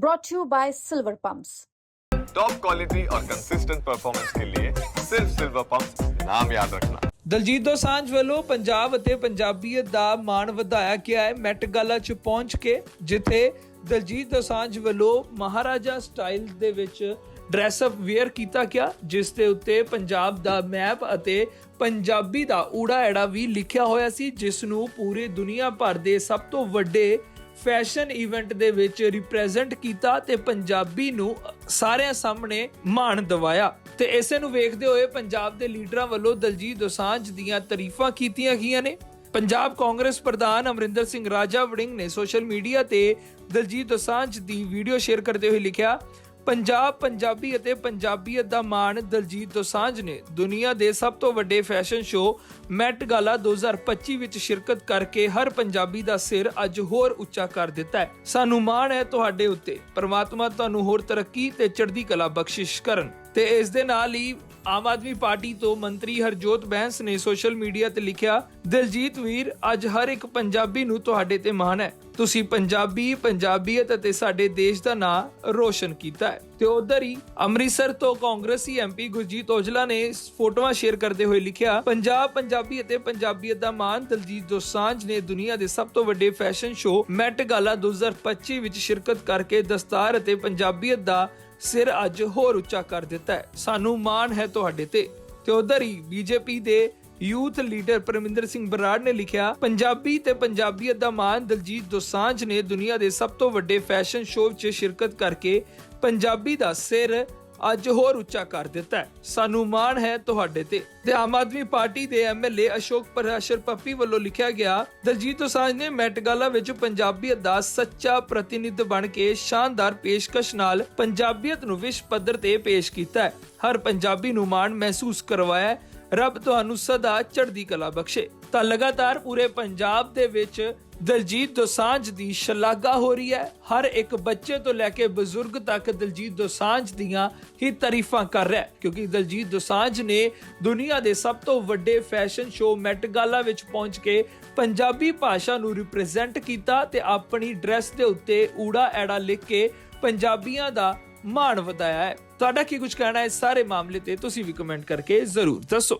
brought to you by Silver Pumps. Top quality और consistent performance के लिए सिर्फ सिल्वर पंप नाम याद रखना ਦਲਜੀਤ ਦੋਸਾਂਝ ਵੱਲੋਂ ਪੰਜਾਬ ਅਤੇ ਪੰਜਾਬੀਅਤ ਦਾ ਮਾਣ ਵਧਾਇਆ ਗਿਆ ਹੈ ਮੈਟ ਗਾਲਾ 'ਚ ਪਹੁੰਚ ਕੇ ਜਿੱਥੇ ਦਲਜੀਤ ਦੋਸਾਂਝ ਵੱਲੋਂ ਮਹਾਰਾਜਾ ਸਟਾਈਲ ਦੇ ਵਿੱਚ ਡਰੈਸ ਅਪ ਵੇਅਰ ਕੀਤਾ ਗਿਆ ਜਿਸ ਦੇ ਉੱਤੇ ਪੰਜਾਬ ਦਾ ਮੈਪ ਅਤੇ ਪੰਜਾਬੀ ਦਾ ਊੜਾ ਐੜਾ ਵੀ ਲਿਖਿਆ ਹੋਇਆ ਸੀ ਜਿਸ ਨੂੰ ਪੂਰੀ ਦੁਨੀਆ ਭਰ ਦੇ ਸਭ ਤੋਂ ਵੱਡੇ ਫੈਸ਼ਨ ਇਵੈਂਟ ਦੇ ਵਿੱਚ ਰਿਪਰੈਜ਼ੈਂਟ ਕੀਤਾ ਤੇ ਪੰਜਾਬੀ ਨੂੰ ਸਾਰਿਆਂ ਸਾਹਮਣੇ ਮਾਣ ਦਿਵਾਇਆ। ਤੇ ਇਸੇ ਨੂੰ ਵੇਖਦੇ ਹੋਏ ਪੰਜਾਬ ਦੇ ਲੀਡਰਾਂ ਵੱਲੋਂ ਦਲਜੀਤ ਦੋਸਾਂਝ ਦੀਆਂ ਤਾਰੀਫਾਂ ਕੀਤੀਆਂ ਗਈਆਂ ਨੇ। ਪੰਜਾਬ ਕਾਂਗਰਸ ਪ੍ਰਧਾਨ ਅਮਰਿੰਦਰ ਸਿੰਘ ਰਾਜਾ ਵੜਿੰਗ ਨੇ ਸੋਸ਼ਲ ਮੀਡੀਆ ਤੇ ਦਲਜੀਤ ਦੋਸਾਂਝ ਦੀ ਵੀਡੀਓ ਸ਼ੇਅਰ ਕਰਦੇ ਹੋਏ ਲਿਖਿਆ ਪੰਜਾਬ ਪੰਜਾਬੀ ਅਤੇ ਪੰਜਾਬੀਅਤ ਦਾ ਮਾਣ ਦਲਜੀਤ ਦੋਸਾਂਝ ਨੇ ਦੁਨੀਆ ਦੇ ਸਭ ਤੋਂ ਵੱਡੇ ਫੈਸ਼ਨ ਸ਼ੋਅ ਮੈਟ ਗਾਲਾ 2025 ਵਿੱਚ ਸ਼ਿਰਕਤ ਕਰਕੇ ਹਰ ਪੰਜਾਬੀ ਦਾ ਸਿਰ ਅੱਜ ਹੋਰ ਉੱਚਾ ਕਰ ਦਿੱਤਾ ਹੈ। ਸਾਨੂੰ ਮਾਣ ਹੈ ਤੁਹਾਡੇ ਉੱਤੇ। ਪ੍ਰਮਾਤਮਾ ਤੁਹਾਨੂੰ ਹੋਰ ਤਰੱਕੀ ਤੇ ਚੜ੍ਹਦੀ ਕਲਾ ਬਖਸ਼ਿਸ਼ ਕਰਨ। ਤੇ ਇਸ ਦੇ ਨਾਲ ਹੀ ਆਮ ਆਦਮੀ ਪਾਰਟੀ ਤੋਂ ਮੰਤਰੀ ਹਰਜੋਤ ਬੈਂਸ ਨੇ ਸੋਸ਼ਲ ਮੀਡੀਆ ਤੇ ਲਿਖਿਆ, ਦਿਲਜੀਤ ਵੀਰ, ਅੱਜ ਹਰ ਇੱਕ ਪੰਜਾਬੀ ਨੂੰ ਤੁਹਾਡੇ ਤੇ ਮਾਣ ਹੈ। ਤੁਸੀਂ ਪੰਜਾਬੀ, ਪੰਜਾਬੀਅਤ ਅਤੇ ਸਾਡੇ ਦੇਸ਼ ਦਾ ਨਾਂ ਰੋਸ਼ਨ ਕੀਤਾ ਹੈ। ਤੇ ਉਧਰ ਹੀ ਅੰਮ੍ਰਿਤਸਰ ਤੋਂ ਕਾਂਗਰਸੀ ਐਮਪੀ ਗੁਰਜੀਤ ਔਜਲਾ ਨੇ ਫੋਟੋਆਂ ਸ਼ੇਅਰ ਕਰਦੇ ਹੋਏ ਲਿਖਿਆ, ਪੰਜਾਬ, ਪੰਜਾਬੀ ਅਤੇ ਪੰਜਾਬੀਅਤ ਦਾ ਮਾਣ ਦਲਜੀਤ ਦੋਸਾਂਝ ਨੇ ਦੁਨੀਆ ਦੇ ਸਭ ਤੋਂ ਵੱਡੇ ਫੈਸ਼ਨ ਸ਼ੋਅ ਮੈਟ ਗਾਲਾ 2025 ਵਿੱਚ ਸ਼ਿਰਕਤ ਕਰਕੇ ਦਸਤਾਰ ਅਤੇ ਪੰਜਾਬੀਅਤ ਦਾ ਸਿਰ ਅੱਜ ਹੋਰ ਉੱਚਾ ਕਰ ਦਿੱਤਾ ਹੈ। ਸਾਨੂੰ ਮਾਣ ਹੈ ਤੁਹਾਡੇ ਤੇ। ਤੇ ਉਧਰ ਹੀ ਬੀਜੇਪੀ ਦੇ ਯੂਥ ਲੀਡਰ ਪਰਮਿੰਦਰ ਸਿੰਘ ਬਰਾੜ ਨੇ ਲਿਖਿਆ, ਪੰਜਾਬੀ ਤੇ ਪੰਜਾਬੀਅਤ ਦਾ ਮਾਣ ਦਲਜੀਤ ਦੋਸਾਂਝ ਨੇ ਦੁਨੀਆ ਦੇ ਸਭ ਤੋਂ ਵੱਡੇ ਫੈਸ਼ਨ ਸ਼ੋਅ 'ਚ ਸ਼ਿਰਕਤ ਕਰਕੇ ਪੰਜਾਬੀ ਦਾ ਸਿਰ ਅੱਜ ਹੋਰ ਉੱਚਾ ਕਰ ਦਿੱਤਾ ਸਾਨੂੰ ਮਾਣ ਹੈ ਤੁਹਾਡੇ ਤੇ। ਤੇ ਆਮ ਆਦਮੀ ਪਾਰਟੀ ਦੇ ਐਮਐਲਏ ਅਸ਼ੋਕ ਪ੍ਰਸ਼ਰ ਪੱਪੀ ਵੱਲੋਂ ਲਿਖਿਆ ਗਿਆ, ਦਲਜੀਤ ਦੋਸਾਂਝ ਨੇ ਮੈਟਗਾਲਾ ਵਿੱਚ ਪੰਜਾਬੀਅਤ ਦਾ ਸੱਚਾ ਪ੍ਰਤੀਨਿਧ ਬਣ ਕੇ ਸ਼ਾਨਦਾਰ ਪੇਸ਼ਕਸ਼ ਨਾਲ ਪੰਜਾਬੀਅਤ ਨੂੰ ਵਿਸ਼ਵ ਪੱਧਰ ਤੇ ਪੇਸ਼ ਕੀਤਾ ਹੈ। ਹਰ ਪੰਜਾਬੀ ਨੂੰ ਮਾਣ ਮਹਿਸੂਸ ਕਰਵਾਇਆ ਰੱਬ ਤੁਹਾਨੂੰ ਸਦਾ ਚੜ੍ਹਦੀ ਕਲਾ ਬਖਸ਼ੇ। ਤਾਂ ਲਗਾਤਾਰ ਪੂਰੇ ਪੰਜਾਬ ਦੇ ਵਿੱਚ ਦਲਜੀਤ ਦੋਸਾਂਝ ਦੀ ਸ਼ਲਾਘਾ ਹੋ ਰਹੀ ਹੈ। ਹਰ ਇੱਕ ਬੱਚੇ ਤੋਂ ਲੈ ਕੇ ਬਜ਼ੁਰਗ ਤੱਕ ਦਲਜੀਤ ਦੋਸਾਂਝ ਦੀਆਂ ਹੀ ਤਾਰੀਫਾਂ ਕਰ ਰਿਹਾ ਹੈ। ਕਿਉਂਕਿ ਦਲਜੀਤ ਦੋਸਾਂਝ ਨੇ ਦੁਨੀਆ ਦੇ ਸਭ ਤੋਂ ਵੱਡੇ ਫੈਸ਼ਨ ਸ਼ੋਅ ਮੈਟ ਗਾਲਾ ਵਿੱਚ ਪਹੁੰਚ ਕੇ ਪੰਜਾਬੀ ਭਾਸ਼ਾ ਨੂੰ ਰਿਪਰੈਜ਼ੈਂਟ ਕੀਤਾ ਤੇ ਆਪਣੀ ਡਰੈਸ ਦੇ ਉੱਤੇ ਊੜਾ ਐੜਾ ਲਿਖ ਕੇ ਪੰਜਾਬੀਆਂ ਦਾ ਮਾਣ ਵਧਾਇਆ ਹੈ। ਤੁਹਾਡਾ ਕੀ ਕੁਝ ਕਹਿਣਾ ਹੈ ਇਸ ਸਾਰੇ ਮਾਮਲੇ ਤੇ ਤੁਸੀਂ ਵੀ ਕਮੈਂਟ ਕਰਕੇ ਜ਼ਰੂਰ ਦੱਸੋ।